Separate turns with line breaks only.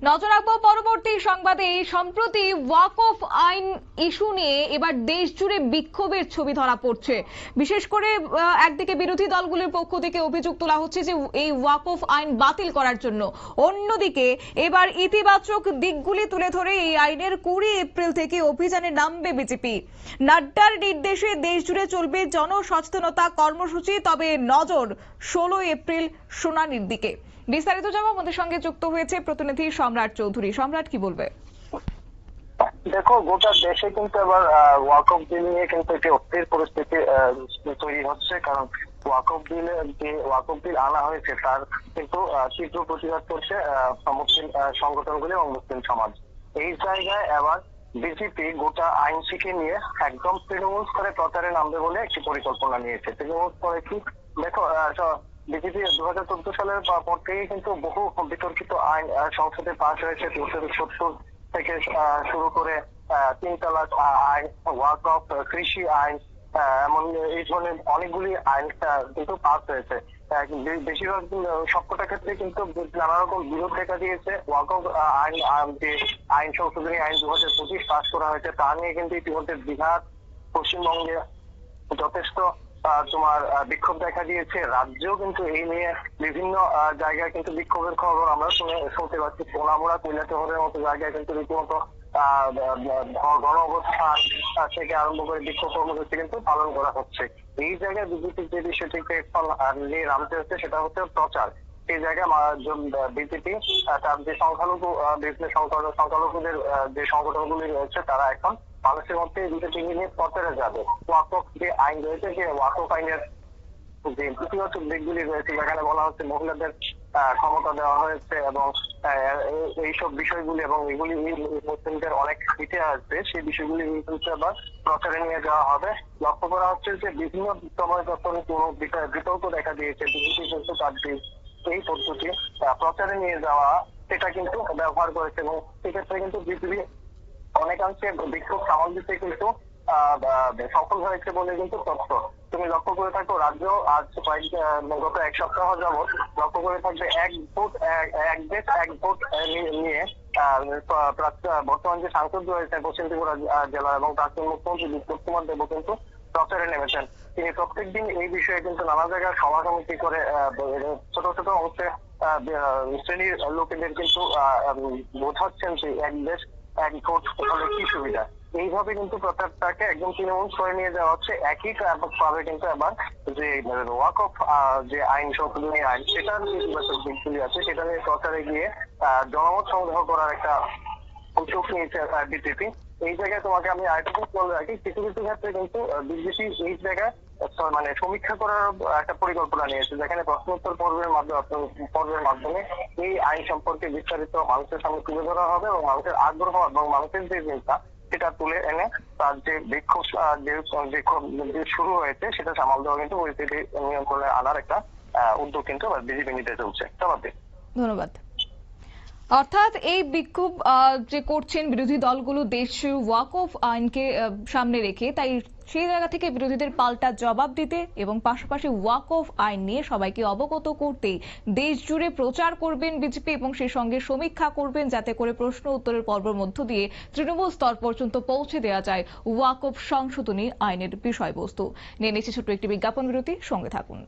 নজর রাখব পরবর্তী সংবাদে। সম্প্রতি ওয়াক অফ আইন ইস্যু নিয়ে এবার দেশ জুড়ে বিক্ষোভের ছবি ধরা পড়ছে। বিশেষ করে একদিকে বিরোধী দলগুলির পক্ষ থেকে অভিযোগ তোলা হচ্ছে যে এই ওয়াক অফ আইন বাতিল করার জন্য। অন্যদিকে, এবার ইতিবাচক দিকগুলি তুলে ধরে এই আইনের কুড়ি এপ্রিল থেকে অভিযানে নামবে বিজেপি। নাড্ডার নির্দেশে দেশ জুড়ে চলবে জনসচেতনতা কর্মসূচি, তবে নজর ষোলো এপ্রিল শুনানির দিকে। বিস্তারিত জামা আমাদের সঙ্গে যুক্ত হয়েছে প্রতিনিধি সম্রাট চৌধুরী, সম্রাট কি বলবে?
দেখো, গোটা দেশে কিন্তু এবার ওয়াক অফ বিল নিয়ে কিন্তু একটি অস্থির পরিস্থিতি তৈরি হচ্ছে। কারণ ওয়াক অফ বিলে যে ওয়াক অফ বিল আনা হয়েছে, তার কিন্তু তীব্র প্রতিবাদ করছে মুসলিম সংগঠনগুলি এবং মুসলিম সমাজ। এই জায়গায় এবার বিজেপি গোটা আইন শিখে নিয়ে একদম তৃণমূল স্তরে প্রচারে নামবে বলে একটি পরিকল্পনা নিয়েছে। তৃণমূল স্তরে কি? দেখো বিজেপি দু হাজার সালের পর থেকেই কিন্তু বহু বিতর্কিত আইন সংসদে পাশ হয়েছে। দুশো সত্তর থেকে শুরু করে তিন তালাক আইন ওয়াক অফ কৃষি আইন এমন এই ধরনের অনেকগুলি আইন কিন্তু পাস হয়েছে। বেশিরভাগ সবকটা ক্ষেত্রে কিন্তু নানা রকম বিরোধ দেখা দিয়েছে। ওয়াক অফ আইন যে আইন, সংশোধনী আইন দু হাজার পঁচিশ পাস করা হয়েছে, তা নিয়ে কিন্তু ইতিমধ্যে বিহার, পশ্চিমবঙ্গে যথেষ্ট তোমার বিক্ষোভ দেখা দিয়েছে। রাজ্যেও কিন্তু এই নিয়ে বিভিন্ন জায়গায় কিন্তু বিক্ষোভের খবর আমরা শুনে শুনতে পাচ্ছি। সোনামুড়া, কৈলাসহরের মতো জায়গায় কিন্তু রীতিমতো গণ অবস্থান থেকে আরম্ভ করে বিক্ষোভ কর্মসূচি কিন্তু পালন করা হচ্ছে। এই জায়গায় বিজেপির যে বিষয়টিকে নিয়ে নামতে হচ্ছে সেটা হচ্ছে প্রচার। সেই জায়গায় বিজেপি তার যে সংখ্যালঘু বিভিন্ন সংখ্যালঘুদের যে সংগঠনগুলি রয়েছে, তারা এখন মানুষের মধ্যে বিষয়টি নিয়ে যাবে। ওয়াকফ যে আইন রয়েছে, যে ওয়াকফ আইনের যে ইতিবাচক দিকগুলি রয়েছে, যেখানে বলা হচ্ছে মহিলাদের ক্ষমতা দেওয়া হয়েছে এবং এইসব বিষয়গুলি এবং এগুলি মুসলিমদের অনেক হিতে আসবে সেই বিষয়গুলি কিন্তু আবার প্রচারে নিয়ে যাওয়া হবে। লক্ষ্য করা হচ্ছে যে বিভিন্ন সময় যখন কোনো বিষয়ে বিতর্ক দেখা দিয়েছে, বিজেপি কিন্তু তার এই পদ্ধতি প্রচারে নিয়ে যাওয়া, সেটা কিন্তু ব্যবহার করেছে এবং সেক্ষেত্রে কিন্তু বিজেপি অনেকাংশে বিক্ষোভ সামাল দিতে কিন্তু সফল হয়েছে বলে কিন্তু তথ্য। তুমি লক্ষ্য করে থাকো, রাজ্য আজ গত এক সপ্তাহ যাবৎ লক্ষ্য করে থাকবে এক ভোট এক- দেশ, এক ভোট নিয়ে বর্তমান যে সাংসদ রয়েছে পশ্চিম ত্রিপুরা জেলা এবং প্রাক্তন মুখ্যমন্ত্রী বিপ্লব কুমার দেব কিন্তু প্রচারে নেমেছেন। তিনি প্রত্যেকদিন এই বিষয়ে কিন্তু নানা জায়গায় সভা সমিতি করে ছোট ছোট অংশে শ্রেণির লোকেদের কিন্তু বোঝাচ্ছেন যে এক দেশ এক ভোট হলে কি সুবিধা। এইভাবে কিন্তু প্রচারটাকে একদম তৃণমূল সরে নিয়ে যাওয়া হচ্ছে। একই ভাবে কিন্তু আবার যে ওয়াক অফ যে আইন সংশোধনী আইন, সেটার ইতিবাচক দিকগুলি আছে, সেটা নিয়ে প্রচারে গিয়ে জনমত সংগ্রহ করার একটা উদ্যোগ নিয়েছে বিজেপি এই জায়গায় তোমাকে আমি আরেকটা বলে রাখি, কিছু কিছু ক্ষেত্রে কিন্তু বিজেপি এই জায়গায় মানে সমীক্ষা করার একটা পরিকল্পনা নিয়েছে, যেখানে প্রশ্নোত্তর পর্বের মাধ্যমে পর্বের মাধ্যমে এই আইন সম্পর্কে বিস্তারিত মানুষের সামনে তুলে ধরা হবে এবং মানুষের আগ্রহ এবং মানুষের যে চিন্তা, সেটা তুলে এনে তার যে বিক্ষোভ যে বিক্ষোভ শুরু হয়েছে, সেটা সামাল দেওয়া কিন্তু পরিস্থিতি নিয়ন্ত্রণে আনার একটা উদ্যোগ কিন্তু বিজেপি নিতে চলছে।
ধন্যবাদ। অর্থাৎ এই বিক্ষোভ যে করছেন বিরোধী দলগুলো দেশ ওয়াক অফ আইনকে সামনে রেখে, তাই সেই জায়গা থেকে বিরোধীদের পাল্টা জবাব দিতে এবং পাশাপাশি ওয়াক অফ আইন নিয়ে সবাইকে অবগত করতে দেশ জুড়ে প্রচার করবেন বিজেপি এবং সেই সঙ্গে সমীক্ষা করবেন যাতে করে প্রশ্ন উত্তরের পর্বের মধ্য দিয়ে তৃণমূল স্তর পর্যন্ত পৌঁছে দেওয়া যায় ওয়াক অফ সংশোধনী আইনের বিষয়বস্তু। নিয়ে নিচ্ছে ছোট্ট একটি বিজ্ঞাপন বিরতি, সঙ্গে থাকুন।